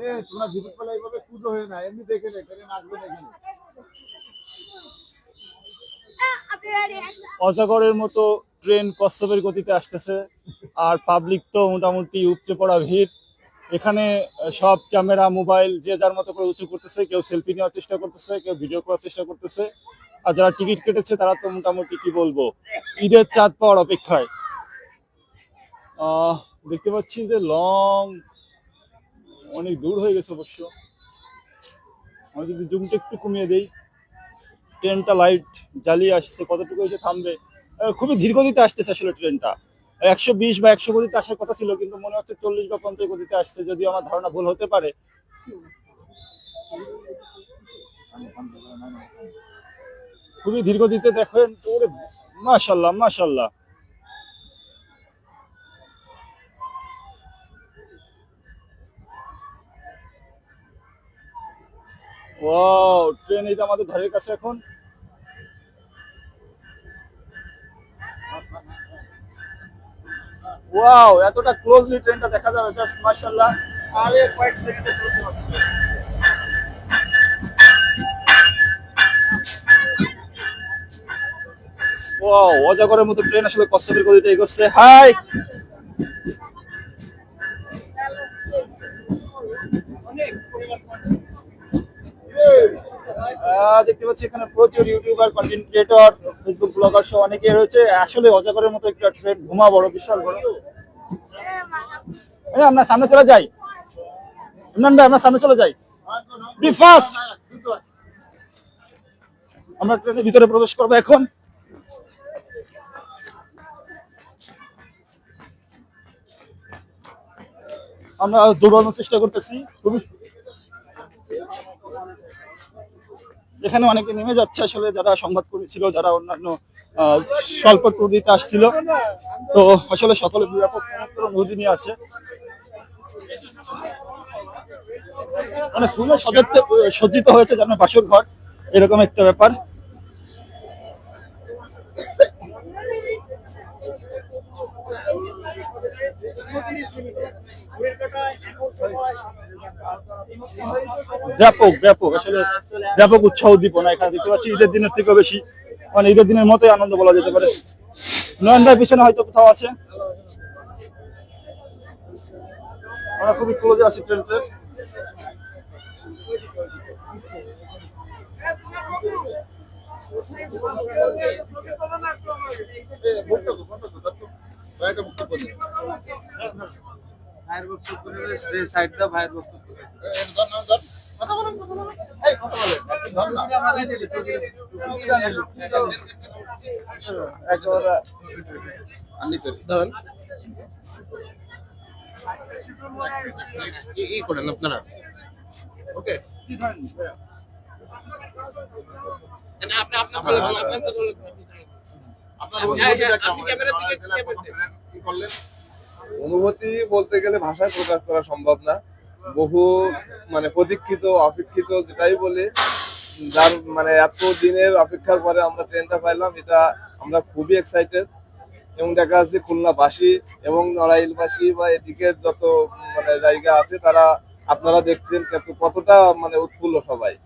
এ তোমরা বিদ্যুৎ পালা এইভাবে পুজো হয়ে না এমনি দেখে কেন নাচবে এখানে। অজগরের মতো ট্রেন কচ্ছপের গতিতে আসতেছে। আর পাবলিক তো মোটামুটি উপচে পড়া ভিড়। এখানে সব ক্যামেরা মোবাইল যে যার মতো করে উঁচু করতেছে, কেউ সেলফি নেওয়ার চেষ্টা করতেছে, কেউ ভিডিও করার চেষ্টা করতেছে। আর যারা টিকিট কেটেছে, তারা তো মোটামুটি কি বলব, ঈদের চাঁদ পাওয়ার অপেক্ষায়। দেখতে পাচ্ছি যে লং অনেক দূর হয়ে গেছে অবশ্য। আমি যদি জুমটা একটু কমিয়ে দেই। ট্রেনটা লাইট জ্বালিয়ে আসছে, কতটুকু এসে থামবে? খুবই ধীর গতিতে আসতেছে আসলে ট্রেনটা। একশো বিশ বা একশো গতিতে আসার কথা ছিল, কিন্তু মনে হচ্ছে চল্লিশ বা পঞ্চাশ গতিতে আসছে যদি আমার ধারণা ভুল হতে পারে। খুবই ধীর গতিতে দেখেন মাসাল্লাহ মাশাল্লাহ। ওয়াও ট্রেন এই তো আমাদের ধারের কাছে এখন। ওয়াও এতটা ক্লোজলি ট্রেনটা দেখা যাবে জাস্ট মাশাআল্লাহ। আরে, কয়েক সেকেন্ডে হবে ওয়াও অজাগরের মতো ট্রেন আসলে কচ্ছপের গতিতে এগোচ্ছে। হাই দেখতে পাচ্ছি এখানে প্রচুর YouTuber content creator Facebook blogger সহ অনেকে রয়েছে। আসলে অজাগরের মতো একটা ট্রেন ঘুমা বড়, বিশাল বড়। আমরা সামনে চলে যাই। ইমরান ভাই, আমরা সামনে চলে যাই। বি ফাস্ট আমরা ট্রেনের ভিতরে প্রবেশ করব এখন। আমরা দৌড়ানোর চেষ্টা করতেছি। খুবই যেখানে অনেকে নেমে যাচ্ছে আসলে, যারা সংবাদকর্মী ছিল, যারা অন্যান্য স্বল্প ট্যুর দিতে আসছিল। তো আসলে সকলে ব্যাপক নদী নিয়ে আছে। মানে ফুলে সজ্জিত হয়েছে যেন বাসর ঘর, এরকম একটা ব্যাপার। ব্যাপক ব্যাপক। আসলে ব্যাপক উৎসাহ উদ্দীপনা এখানে দেখতে পাচ্ছি। ঈদের দিনের থেকেও বেশি মানে ঈদের দিনের মতোই আনন্দ বলা যেতে পারে। নয়ন ভাই পিছনে হয়তো কোথাও আছে? আমরা খুবই ক্লোজে আছি ট্রেনটার এ, মুখটা ভাইয়ের বক্তব্য নিলে সাইড দাও ভাইয়ের বক্তব্য কথা বলেন, কথা বলেন। এই, কথা বলেন। আপনি ধর না। একেবারে আনলি তো, ধরেন। ই- ই করেন আপনারা ওকে আপনি আপনি বলেন, আপনি তো বলেন। আপনার অনুভূতিটা কেমন? কি করলেন অনুভূতি বলতে গেলে ভাষায় প্রকাশ করা সম্ভব না। বহু মানে প্রতীক্ষিত, অপেক্ষিত যেটাই বলি, যার মানে এত দিনের অপেক্ষার পরে আমরা ট্রেনটা পাইলাম, এটা আমরা খুবই এক্সাইটেড এবং দেখা যাচ্ছে খুলনাবাসী এবং নড়াইলবাসী বা এদিকে যত মানে জায়গা আছে, তারা আপনারা দেখছেন কত- কতটা মানে উৎফুল্ল সবাই,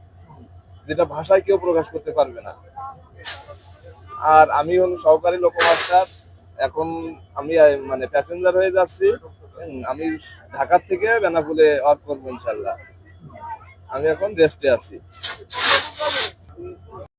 যেটা ভাষায় কেউ প্রকাশ করতে পারবে না। আর আমি হল সহকারী লোকমাস্টার এখন আমি মানে প্যাসেঞ্জার হয়ে যাচ্ছি। আমি ঢাকার থেকে বেনাপুলে অফ করব ইনশাল্লাহ। আমি এখন রেস্টে আছি।